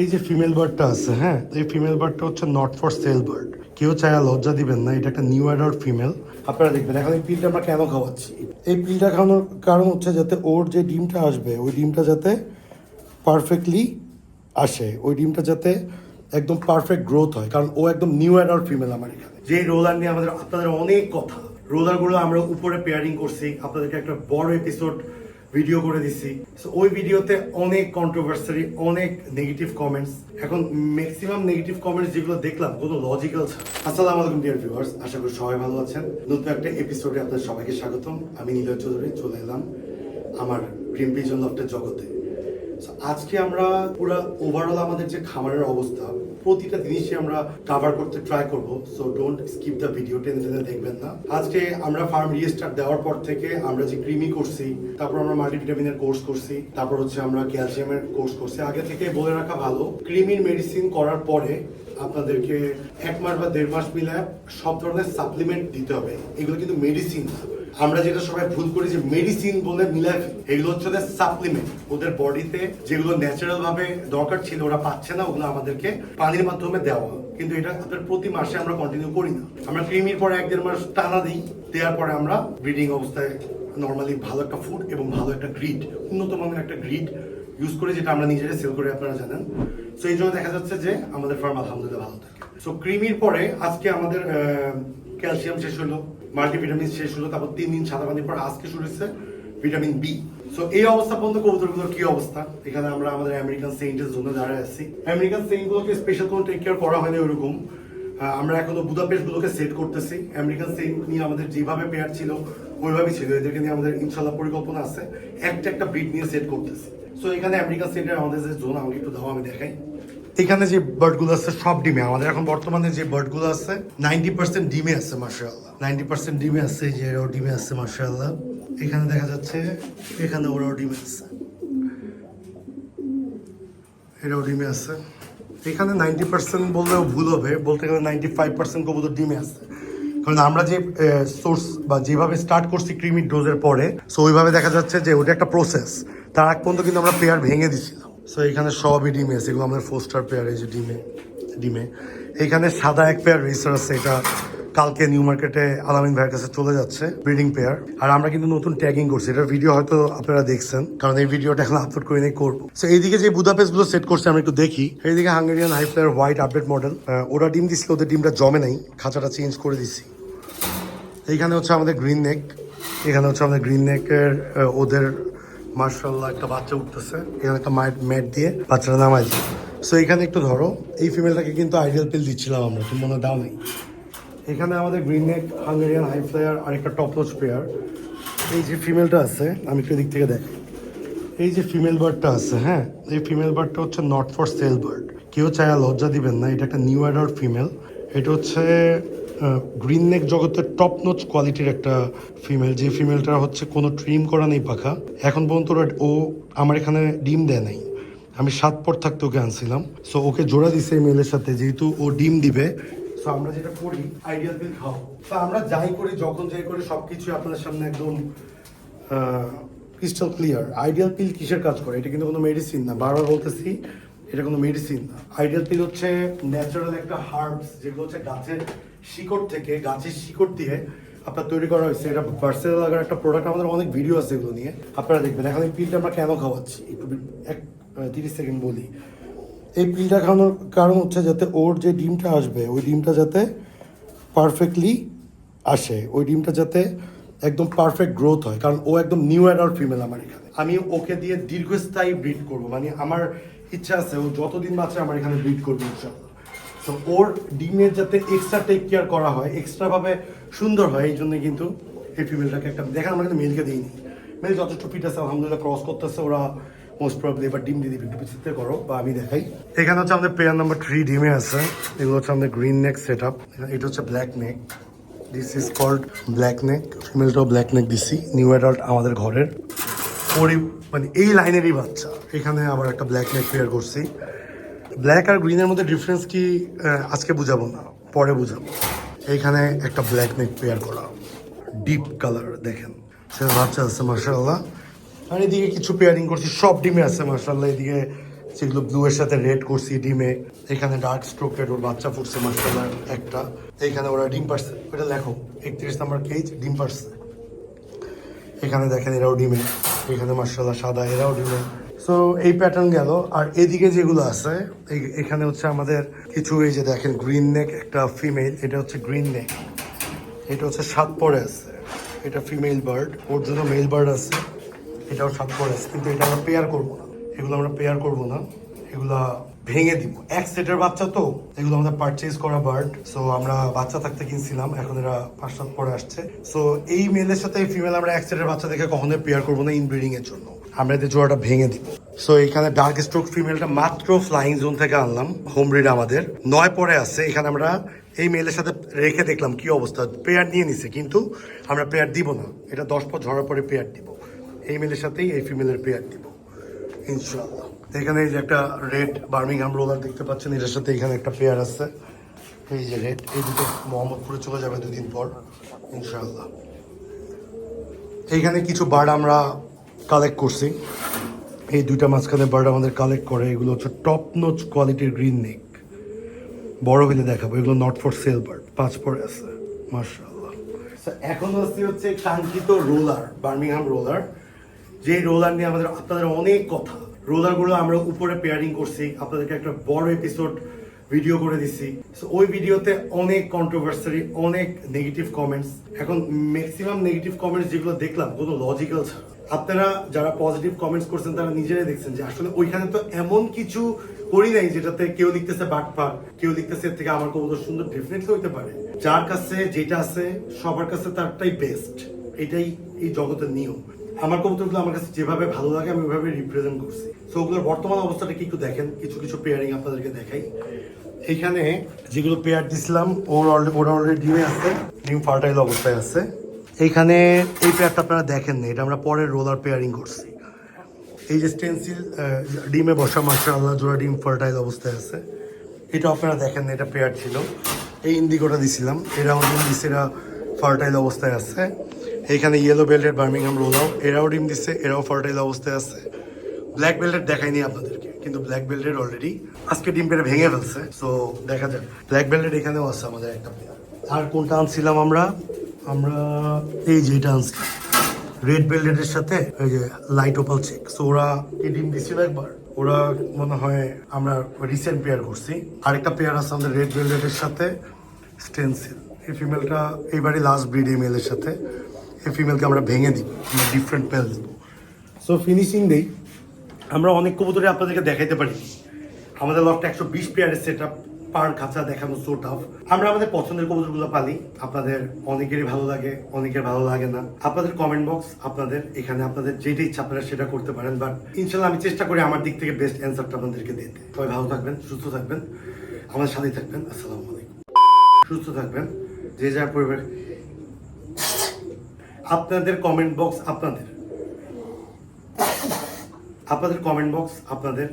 এই যে ফিমেল বার্ডটা আছে হ্যাঁ এই ফিমেল বার্ডটা হচ্ছে নট ফর সেল বার্ড কেউ চায় লজ্জা দিবেন না, এটা একটা নিউ অ্যাডাল্ট ফিমেল আপনারা দেখবেন, এখন এই পিলটা আমরা কেন খাওয়াচ্ছি? এই পিলটা খাওয়ানোর কারণ হচ্ছে যাতে ওর যে ডিমটা আসবে, ওই ডিমটা যাতে পারফেক্টলি আসে, ওই ডিমটা যাতে একদম পারফেক্ট গ্রোথ হয়, কারণ ও একদম নিউ অ্যাডাল্ট ফিমেল আমার এখানে। যে রোলার নিয়ে আমাদের, আপনাদের অনেক কথা রোলারগুলো আমরা উপরে পেয়ারিং করছি, আপনাদেরকে একটা বড় এপিসোড ভিডিও করে দিছি। ওই ভিডিওতে অনেক কন্ট্রোভার্সারি অনেক নেগেটিভ কমেন্টস এখন ম্যাক্সিমাম নেগেটিভ কমেন্টস যেগুলো দেখলাম কোনো লজিক্যাল আসসালামু আলাইকুম ডিয়ার ভিউয়ার্স আশা করি সবাই ভালো আছেন। নতুন একটা এপিসোডে আপনাদের সবাইকে স্বাগতম। আমি নীলয় চৌধুরী, চলে এলাম আমার ড্রিম ভিজন লফটের জগতে। আজকে আমরা পুরো ওভারঅল আমাদের যে খামারের অবস্থা, প্রতিটা জিনিসই আমরা কভার করতে ট্রাই করব। So don't skip the video টেনে দেখবেন না। আজকে আমরা ফার্ম রিস্টার্ট দেওয়ার পর থেকে আমরা যে ক্রিমি করছি, তারপর আমরা মাল্টিভিটামিনের কোর্স করছি, তারপর হচ্ছে আমরা ক্যালসিয়ামের কোর্স করছি। আগে থেকে বলে রাখা ভালো ক্রিমির মেডিসিন করার পরে আপনাদেরকে এক মাস বা দেড় মাস মিলে সব ধরনের সাপ্লিমেন্ট দিতে হবে। এগুলো কিন্তু মেডিসিন আমরা যেটা সবাই ভুল করি যে মেডিসিন বলে মিলায় এগুলো হচ্ছে ওদের সাপ্লিমেন্ট ওদের বডিতে যেগুলো ন্যাচারাল ভাবে দরকার ছিল, ওরা পাচ্ছে না, ওগুলো আমাদেরকে পানির মাধ্যমে দেওয়া। কিন্তু এটা আপনার প্রতি মাসে আমরা কন্টিনিউ করি না। আমরা ক্রিমির পরে এক দেড় মাস টানা দিই। দেওয়ার পরে আমরা ব্রিডিং অবস্থায় নর্মালি ভালো একটা ফুড এবং ভালো একটা গ্রিড উন্নত মানের একটা গ্রিড ইউজ করে, যেটা আমরা নিজেরা সেল করে, আপনারা জানেন। সো এই জন্য দেখা যাচ্ছে যে আমাদের ফার্ম আলহামদুলিল্লাহ ভালো থাকে। সো ক্রিমির পরে আজকে আমাদের ক্যালসিয়াম শেষ হলো, মাল্টিভিটামিন শেষ হলো, তারপর তিন দিন সাদা পানির পর আজকে শুরু হচ্ছে ভিটামিন বি সো এই অবস্থা পর্যন্ত কবুতরগুলোর কি অবস্থা? এখানে আমরা আমাদের আমেরিকান সেন্টের জন্য দাঁড়ায় আছি। আমেরিকান সেন্টগুলোকে স্পেশাল কোনো টেক কেয়ার করা হয়নি ওরকম। আমরা এখনও বুদাপেস্ট গুলোকে সেট করতেছি। আমেরিকান সেন্ট নিয়ে আমাদের যেভাবে পেয়ার ছিল, ওইভাবেই ছিল। এদেরকে নিয়ে আমাদের ইনশাল্লাহ পরিকল্পনা আছে। একটা একটা ব্রিড নিয়ে সেট করতেছি। সো এখানে আমেরিকান সেন্টের আমাদের যে জোন, আমাকে একটু দাও, আমি দেখাই। এখানে যে বার্ডগুলো আছে, সব ডিমে। আমাদের এখন বর্তমানে যে বার্ডগুলো আছে নাইনটি পার্সেন্ট ডিমে আছে মার্শাল্লাহ নাইনটি পার্সেন্ট ডিমে আছে যে এরাও ডিমে আছে মার্শাল্লাহ এখানে দেখা যাচ্ছে, এখানে ওরাও ডিমে আছে। এরাও ডিমে আছে। এখানে নাইনটি পার্সেন্ট বললেও ভুল হবে, বলতে গেলে নাইনটি ফাইভ পার্সেন্ট কবুতর ডিমে আছে। কারণ আমরা যে সোর্স বা যেভাবে স্টার্ট করছি ক্রিমিক ডোজের পরে সো ওইভাবে দেখা যাচ্ছে যে ওটা একটা প্রসেস তার আগ পর্যন্ত কিন্তু আমরা পেয়ার ভেঙে দিছিলাম। সো এখানে সবই ডিমে আছে। এগুলো আমাদের ফোস্টার পেয়ার এই যে ডিমে ডিমে। এখানে সাদা এক পেয়ার রেসার আছে। এটা কালকে নিউ মার্কেটে আলামিন ভাইয়ের কাছে চলে যাচ্ছে ব্রিডিং পেয়ার আর আমরা কিন্তু নতুন ট্যাগিং করছি। এটার ভিডিও হয়তো আপনারা দেখছেন, কারণ এই ভিডিওটা এখন আপলোড করে নিয়ে করব। সো এইদিকে যে বুদাপেসগুলো সেট করছে আমরা একটু দেখি। এইদিকে Hungarian high flyer white update model ওরা ডিম দিছিল, ওদের ডিমটা জমে নাই। খাঁচাটা চেঞ্জ করে দিছি। এইখানে হচ্ছে আমাদের গ্রিন নেক এখানে হচ্ছে আমাদের গ্রিন নেকের ওদের মার্শাল্লাহ একটা বাচ্চা উঠতেছে। এখানে একটা মায়ের ম্যাট দিয়ে বাচ্চাটা নামাই সো এখানে একটু ধরো, এই ফিমেলটাকে কিন্তু আইডিয়াল পিল দিচ্ছিলাম আমরা, তুমি মনে দাও নেই। এখানে আমাদের green neck Hungarian high flyer আর একটা টপলোচ পেয়ার এই যে ফিমেলটা আছে, আমি একটু দিক থেকে দেখাই এই যে ফিমেল বার্ডটা আছে হ্যাঁ? এই ফিমেল বার্ডটা হচ্ছে নট ফর সেল বার্ড কেউ চায় লজ্জা দিবেন না, এটা একটা নিউ অ্যাডাল্ট ফিমেল এটা হচ্ছে গ্রিন নেক জগতের টপ নোচ কোয়ালিটির একটা ফিমেল যে ফিমেলটা হচ্ছে কোনো ট্রিম করা নেই পাখা। এখন পর্যন্ত ও আমার এখানে ডিম দেয় নাই। আমি সাত পর থাকতে ওকে আনছিলাম। সো ওকে জোড়া দিছে এই মেলের সাথে, যেহেতু ও ডিম দিবে। সো আমরা যেটা করি আইডিয়াল বিল খাও তো আমরা যাই করি, যখন যাই করি সবকিছু আপনাদের সামনে একদম ক্রিস্টাল ক্লিয়ার আইডিয়াল পিল কিসের কাজ করে? এটা কিন্তু কোনো মেডিসিন না। বারবার বলতেছি, এটা কোনো মেডিসিন না। আইডিয়াল পিল হচ্ছে ন্যাচারাল একটা হার্বস যেগুলো হচ্ছে গাছের শিকড় থেকে, গাছের শিকড় দিয়ে আপনার তৈরি করা হয়েছে। এটা ভার্সেল লাগার একটা প্রোডাক্ট আমাদের অনেক ভিডিও আছে এগুলো নিয়ে। আপনারা দেখবেন, এখন এই পিলটা আমরা কেন খাওয়াচ্ছি? একটু এক তিরিশ সেকেন্ড বলি। এই পিলটা খাওয়ানোর কারণ হচ্ছে যাতে ওর যে ডিমটা আসবে, ওই ডিমটা যাতে পারফেক্টলি আসে। ওই ডিমটা যাতে একদম পারফেক্ট গ্রোথ হয়, কারণ ও একদম নিউ অ্যাডাল্ট ফিমেল আমার এখানে। আমি ওকে দিয়ে দীর্ঘস্থায়ী ব্রিড করব। মানে আমার ইচ্ছা আছে, ও যতদিন বাঁচে আমার এখানে ব্রিড করবে, ইনশাল্লাহ। তো ওর ডিমের যাতে এক্সট্রা টেক কেয়ার করা হয় এক্সট্রা ভাবে সুন্দর হয় এই জন্য কিন্তু এই ফিমেলটাকে একটা দেখেন, আমরা কিন্তু মেলকে দিইনি। মেল যথেষ্ট ফিট আছে, আলহামদুলিল্লাহ ক্রস করতেছে, ওরা মোস্ট প্রবলি এবার ডিম দিয়ে দিবে। একটু পিছিয়ে করো, বা আমি দেখাই। এখানে হচ্ছে আমাদের পেয়ার নাম্বার থ্রি ডিমে আছে। এগুলো হচ্ছে আমাদের গ্রিন নেক সেট আপ এটা হচ্ছে black neck this is called black neck ফিমেলটাও black neck দিছি। নিউ অ্যাডাল্ট আমাদের ঘরের। ওরই মানে এই লাইনেরই বাচ্চা। এখানে আবার একটা ব্ল্যাক নেক পেয়ার করছি। ব্ল্যাক আর গ্রিনের মধ্যে ডিফারেন্স কি আজকে বুঝাবো না, পরে বুঝাবো। এইখানে একটা ব্ল্যাক নেক পেয়ার করা। ডিপ কালার দেখেন। সেটা বাচ্চা আছে মার্শাল্লাহ আর এদিকে কিছু পেয়ারিং করছি, সব ডিমে আছে মার্শাল্লাহ এদিকে সেগুলো ব্লু এর সাথে রেড করছি ডিমে। এখানে ডার্ক স্ট্রোকের ওর বাচ্চা ফুটছে মাসাল্লাহ একটা। এইখানে ওরা ডিম পারছে ওটা লেখো, একত্রিশ নাম্বার কেজ ডিম পারছে এখানে দেখেন এরাও ডিমে। এখানে মার্শাল্লাহ সাদা, এরাও ডিমে। সো এই প্যাটার্ন গেল। আর এদিকে যেগুলো আছে এখানে হচ্ছে আমাদের কিছু, এই যে দেখেন গ্রিন নেক একটা ফিমেল এটা হচ্ছে গ্রিন নেক এটা হচ্ছে সাত পরে আছে। এটা ফিমেল বার্ড ওর জন্য মেল বার্ড আছে। এটাও সাত পরে আছে। কিন্তু এটা আমরা পেয়ার করব না। এগুলো আমরা পেয়ার করব না। এগুলা ভেঙে দিব। এক সেটের বাচ্চা তো, এগুলো আমাদের পারচেজ করা বার্ড সো আমরা বাচ্চা থাকতে কিনছিলাম, এখন এরা পাঁচ, সাত পরে আসছে। সো এই মেলের সাথে এই ফিমেল আমরা এক সেটের বাচ্চা দেখে কখনোই পেয়ার করব না ইনব্রিডিং এর জন্য। আমরা এদের জোড়াটা ভেঙে দিব। সো এখানে ডার্ক স্ট্রোক ফিমেলটা মাত্র ফ্লাইং জোন থেকে আনলাম হোম ব্রিড আমাদের। নয় পরে আছে, এখানে আমরা এই মেলের সাথে রেখে দেখলাম কি অবস্থা। পেয়ার নিয়ে নিছে, কিন্তু আমরা পেয়ার দিব না। এটা দশ পর ঝরার পরে পেয়ার দিব। এই মেলের সাথেই এই ফিমেলের পেয়ার দিব। ইনশাআল্লাহ। এখানে এই যে একটা রেড বার্মিংহাম রোলার দেখতে পাচ্ছেন, এটার সাথে এখানে একটা পেয়ার আছে। এই যে রেড এই দুটো মোহাম্মদপুরে চলে যাবে দুদিন পর। ইনশাআল্লাহ। এইখানে কিছু বার্ড আমরা কালেক্ট করছি। এই দুইটা মাঝখানে বার্ড আমাদের কালেক্ট করে। এগুলো হচ্ছে টপ নোচ কোয়ালিটির গ্রিন নেক বড় হলে দেখাবো। এগুলো নট ফর সেল বার্ড পাঁচ পরে আছে। মার্শাল্লাহ এখন হচ্ছে হচ্ছে কাঙ্ক্ষিত রোলার বার্মিংহাম রোলার যে রোলার নিয়ে আমাদের আপনাদের অনেক কথা। রোলারগুলো আমরা উপরে পেয়ারিং করছি। আপনাদেরকে একটা বড় এপিসোড ভিডিও করে দিছি। ওই ভিডিওতে অনেক কন্ট্রোভার্সারি অনেক নেগেটিভ কমেন্টস এখন ম্যাক্সিমাম নেগেটিভ কমেন্টস যেগুলো দেখলাম, কোনো লজিক্যাল ছাড়া। আপনারা যারা পজিটিভ কমেন্টস করছেন, তারা নিজেরাই দেখছেন যে আসলে ওইখানে তো এমন কিছু করি নাই যেটাতে কেউ লিখতেছে বাটপার কেউ লিখতেছে থেকে আমার কবুতর সুন্দর ডেফিনেটলি হতে পারে। যার কাছে যেটা আছে, সবার কাছে তারটাই বেস্ট এটাই এই জগতের নিয়ম। আমার কবুতরগুলো আমার কাছে যেভাবে ভালো লাগে, আমি ওইভাবে রিপ্রেজেন্ট করছি। সো ওগুলোর বর্তমান অবস্থাটা কি একটু দেখেন, কিছু কিছু পেয়ারিং আপনাদেরকে দেখাই। এইখানে যেগুলো পেয়ার দিছিলাম, ওর alre- ওরা অলরেডি ডিমে আছে, ডিম ফার্টাইল অবস্থায় আছে। এইখানে এই পেয়ারটা আপনারা দেখেন না, এটা আমরা পরে রোলার পেয়ারিং করছি। এই যে স্টেন্সিল ডিমে বসা মাসা আল্লাহ জোড়া ডিম ফার্টাইল অবস্থায় আছে। এটা আপনারা দেখেন না, এটা পেয়ার ছিল। এই ইন্ডিগোটা দিছিলাম, এরাও ডিম দিচ্ছে এরা ফার্টাইল অবস্থায় আছে। এইখানে ইয়েলো বেল্টের বার্মিংহাম রোলাও এরাও ডিম দিচ্ছে, এরাও ফার্টাইল অবস্থায় আছে। ব্ল্যাক বেল্টের দেখাইনি আপনাদেরকে, কিন্তু ব্ল্যাক বেল্টের অলরেডি আজকে ডিম পেড়ে ভেঙে ফেলছে সো দেখা যাক। ব্ল্যাক বেল্টের এখানেও আছে আমাদের একটা পেয়ার আর কোনটা আনছিলাম আমরা? আমরা এই যে এটা আনছি। রেড বেল্টের সাথে ওই যে লাইট ওপাল চেক সো ওরা কি ডিম দিছিল একবার। ওরা মনে হয় আমরা রিসেন্ট পেয়ার করছি। আরেকটা পেয়ার আছে আমাদের রেড বেল্টের সাথে স্টেনসিল এই ফিমেলটা এইবারই লাস্ট ব্রিড মেলের সাথে। এই ফিমেলকে আমরা ভেঙে দিব, আমরা ডিফারেন্ট পেল দেবো সো ফিনিশিং দেই আমরা অনেক কবুতরে আপনাদেরকে দেখাইতে পারি। আমাদের লকটা একশো বিশ প্লেয়ারের সেট আপ পার খাঁচা দেখানো সো টাফ আমরা আমাদের পছন্দের কবুতরগুলো পালি, আপনাদের অনেকেরই ভালো লাগে, অনেকের ভালো লাগে না। আপনাদের কমেন্ট বক্স আপনাদের এখানে আপনাদের যেটা ইচ্ছা আপনারা সেটা করতে পারেন বাট ইনশাল্লাহ আমি চেষ্টা করি আমার দিক থেকে বেস্ট অ্যান্সারটা আপনাদেরকে দিতে। সবাই ভালো থাকবেন, সুস্থ থাকবেন, আমাদের সাথেই থাকবেন, আসসালামু আলাইকুম। সুস্থ থাকবেন, যে যার পরিবার আপনাদের কমেন্ট বক্স আপনাদের। আপনাদের কমেন্ট বক্স আপনাদের।